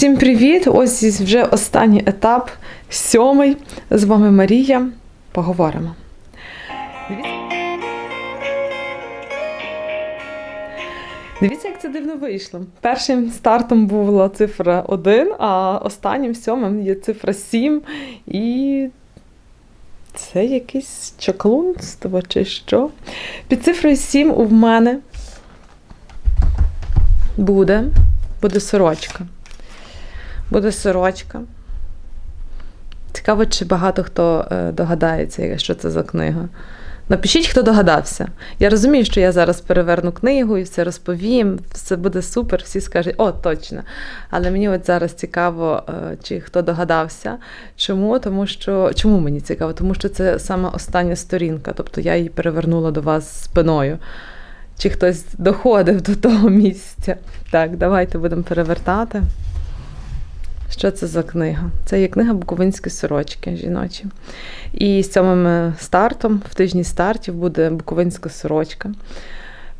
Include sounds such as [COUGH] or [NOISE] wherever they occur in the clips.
Всім привіт! Ось вже останній етап, сьомий. З вами Марія. Поговоримо. Дивіться. Як це дивно вийшло. Першим стартом була цифра 1, а останнім сьомим є цифра 7. І це якесь чаклунство чи що. Під цифрою 7 у мене буде, буде сорочка. Буде сорочка. Цікаво, чи багато хто е, догадається, що це за книга. Напишіть, хто догадався. Я розумію, що я зараз переверну книгу і все розповім, все буде супер, всі скажуть, о, точно. Але мені от зараз цікаво, е, чи хто догадався. Чому? Тому що чому мені цікаво? Тому що це саме остання сторінка, тобто я її перевернула до вас спиною. Чи хтось доходив до того місця? Так, давайте будемо перевертати. Що це за книга? Це є книга Буковинські сорочки жіночі. І з сьомим стартом, в тижні стартів, буде Буковинська сорочка,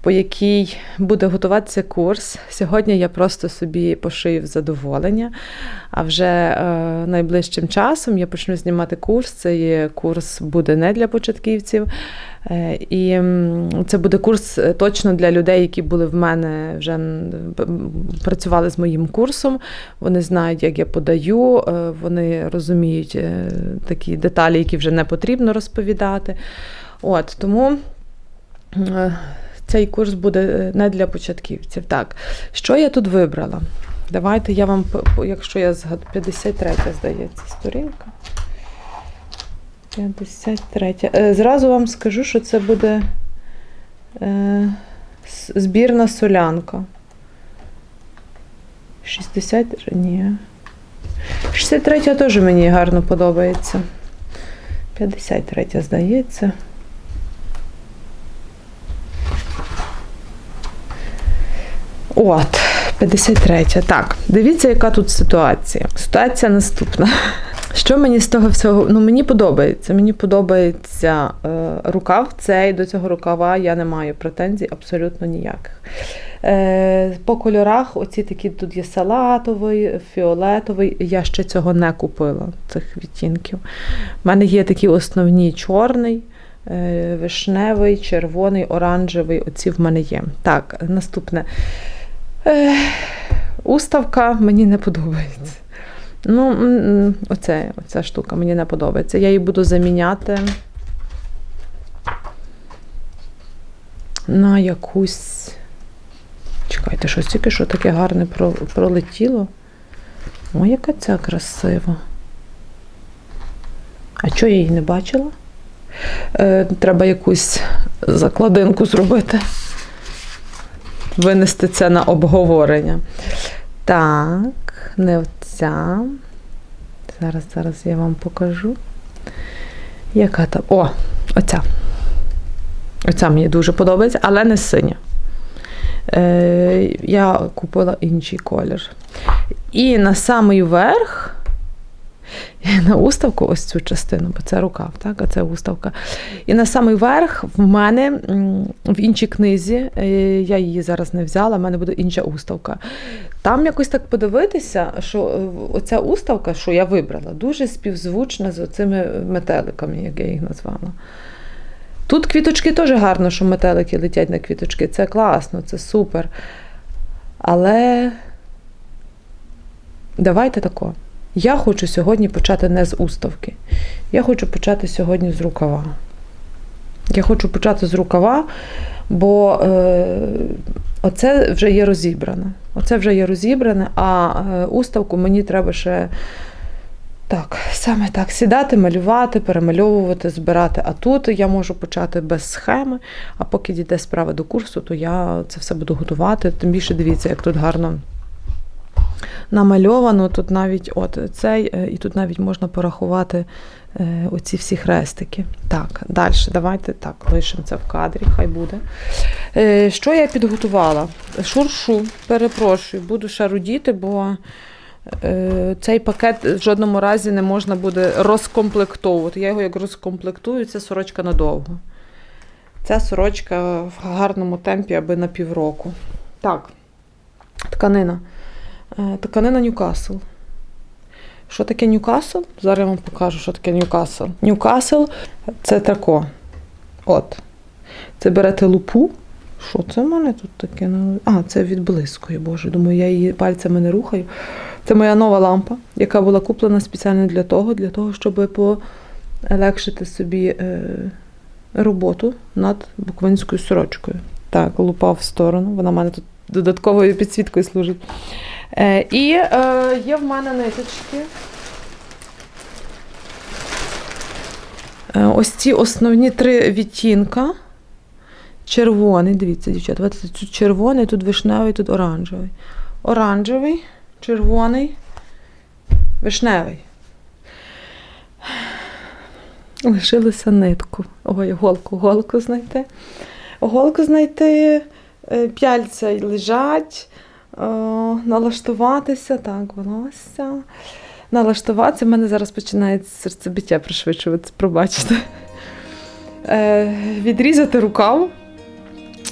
по якій буде готуватися курс. Сьогодні я просто собі пошию в задоволення. А вже е, найближчим часом я почну знімати курс. Цей курс буде не для початківців. Е, І це буде курс е, точно для людей, які були в мене вже працювали з моїм курсом. Вони знають, як я подаю, е, вони розуміють такі деталі, які вже не потрібно розповідати. От тому. Цей курс буде не для початківців. Так, що я тут вибрала? Давайте я вам, якщо я згадую, 53 здається, сторінка. 53. Е, Зразу вам скажу, що це буде е, збірна солянка. 60. Ні. 63 теж мені гарно подобається. 53 здається. От, 53. Так, дивіться, яка тут ситуація. Ситуація наступна. Що мені з того всього? Ну, мені подобається. Мені подобається е, рукав цей, до цього рукава я не маю претензій абсолютно ніяких. Е, по кольорах, оці такі тут є салатовий, фіолетовий. Я ще цього не купила, цих відтінків. У мене є такі основні чорний. е, Вишневий, червоний, оранжевий. Оці в мене є. Так, наступне. Е, уставка мені не подобається. Ну, оце, оця штука мені не подобається. Я її буду заміняти на якусь. Чекайте, щось тільки що таке гарне пролетіло. О, яка ця красива. А чого я її не бачила? Е, треба якусь закладинку зробити. Винести це на обговорення. Так, не оця. Зараз, зараз я вам покажу. Яка там? О, оця. Оця мені дуже подобається, але не синя. Е, я купила інший колір. І на самий верх, [LAUGHS] на уставку, ось цю частину, бо це рукав, так, а це уставка. І на самий верх в мене в іншій книзі, е, я її зараз не взяла, в мене буде інша уставка. Там якось так подивитися, що е, оця уставка, що я вибрала, дуже співзвучна з оцими метеликами, як я їх назвала. Тут квіточки теж гарно, що метелики летять на квіточки. Це класно, це супер. Але давайте тако. Я хочу сьогодні почати не з уставки. Я хочу почати сьогодні з рукава. Я хочу почати з рукава, бо е, оце вже є розібране. Оце вже є розібране, а е, уставку мені треба ще так, саме так, сідати, малювати, перемальовувати, збирати. А тут я можу почати без схеми, а поки дійде справа до курсу, то я це все буду готувати. Тим більше дивіться, як тут гарно намальовано. Тут навіть от цей, е, і тут навіть можна порахувати е, оці всі хрестики. Так, далі, давайте так, лишимо це в кадрі, хай буде. Е, Що я підготувала? Шуршу, перепрошую, буду шарудіти, бо е, цей пакет в жодному разі не можна буде розкомплектовувати. Я його як розкомплектую, це сорочка надовго. Ця сорочка в гарному темпі, аби на півроку. Так, тканина. Е, Тканина Ньюкасл. Що таке Ньюкасл? Зараз я вам покажу, що таке Ньюкасл. Ньюкасл це тако. От. Це берете лупу. Що це в мене тут таке? А, це відблискує, Боже. Думаю, я її пальцями не рухаю. Це моя нова лампа, яка була куплена спеціально для того, для того, щоб полегшити собі е, роботу над буквинською сорочкою. Так, лупа в сторону. Вона в мене тут додатковою підсвіткою служить. Е, і е, є в мене ниточки. Е, ось ці основні три відтінка. Червоний, дивіться, дівчата, тут червоний, тут вишневий, тут оранжевий. Оранжевий, червоний, вишневий. Лишилося нитку. Ой, голку, голку знайти. Голку знайти, е, п'яльця лежать, налаштуватися, так, волосся. Налаштуватися. У мене зараз починається серцебиття пришвидшуватися, пробачте. Е, Відрізати рукав.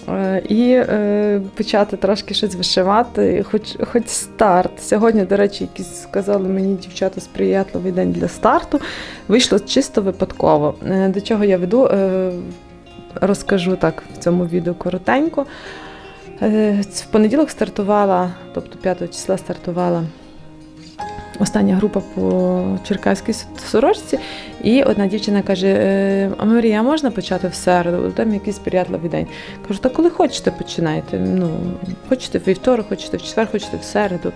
Е, І е, почати трошки щось вишивати, хоч, хоч старт. Сьогодні, до речі, якісь сказали мені дівчата сприятливий день для старту. Вийшло чисто випадково. Е, До чого я веду, е, розкажу так в цьому відео коротенько. Е, В понеділок стартувала, тобто 5 числа стартувала остання група по черкаській сорочці, і одна дівчина каже: «Е, А Марія, можна почати в середу? Там якийсь сприятливий день. Кажу, та коли хочете, починайте. Ну, хочете в вівторок, хочете в четвер, хочете в середу.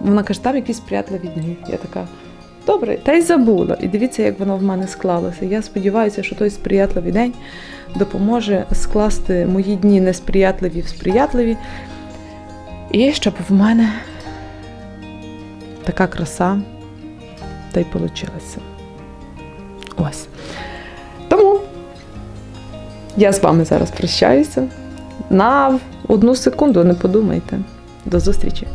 Вона каже, там якісь сприятливі дні. Я така. Добре, та й забула. І дивіться, як воно в мене склалося. Я сподіваюся, що той сприятливий день допоможе скласти мої дні несприятливі в сприятливі. І щоб в мене така краса та й получилася. Ось. Тому я з вами зараз прощаюся. На одну секунду, не подумайте. До зустрічі.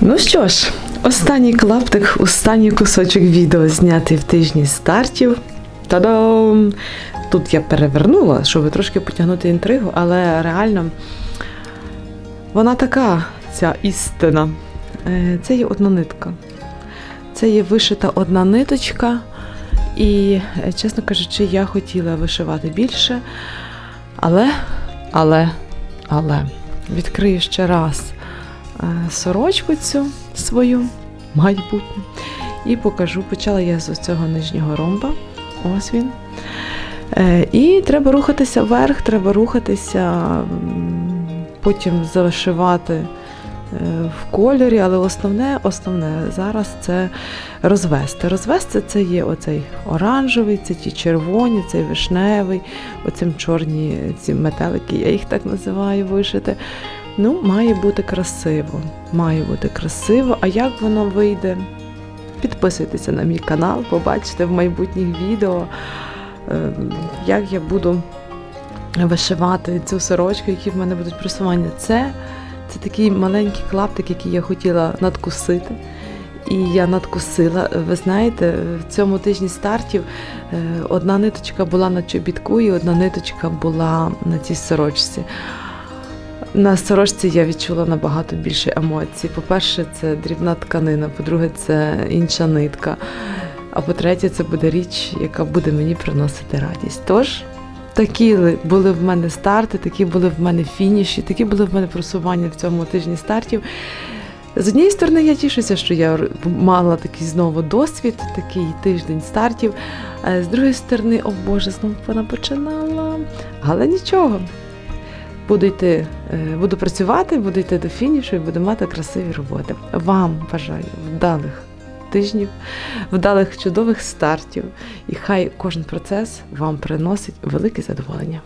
Ну що ж, останній клаптик, останній кусочок відео знятий в тижні стартів. Та-дам! Тут я перевернула, щоб трошки потягнути інтригу, але реально вона така, ця істина. Е, Це є одна нитка. Це є вишита одна ниточка. І, е, чесно кажучи, я хотіла вишивати більше. Але, але, але, відкрию ще раз е, сорочку цю свою майбутню. І покажу, почала я з цього нижнього ромба. Ось він. Е, І треба рухатися вверх, треба рухатися, потім зашивати е, в кольорі, але основне, основне зараз це розвести. Розвести це є оцей оранжевий, це ті червоні, цей вишневий, оцим чорні ці метелики, я їх так називаю вишити. Ну, має бути красиво. Має бути красиво. А як воно вийде? Підписуйтеся на мій канал, побачите в майбутніх відео, е, як я буду вишивати цю сорочку, які в мене будуть просування. Це, це такий маленький клаптик, який я хотіла надкусити. І я надкусила. Ви знаєте, в цьому тижні стартів е, одна ниточка була на чобітку, і одна ниточка була на цій сорочці. На сорочці я відчула набагато більше емоцій. По-перше, це дрібна тканина, по-друге, це інша нитка. А по-третє, це буде річ, яка буде мені приносити радість. Тож, такі були в мене старти, такі були в мене фініші, такі були в мене просування в цьому тижні стартів. З однієї сторони, я тішуся, що я мала такий знову досвід, такий тиждень стартів. А з другої сторони, о Боже, знову вона починала. Але нічого. Буду йти, е, буду працювати, буду йти до фінішу і буду мати красиві роботи. Вам бажаю вдалих тижнів, вдалих чудових стартів. І хай кожен процес вам приносить велике задоволення.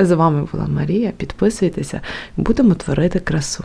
З вами була Марія. Підписуйтеся, будемо творити красу.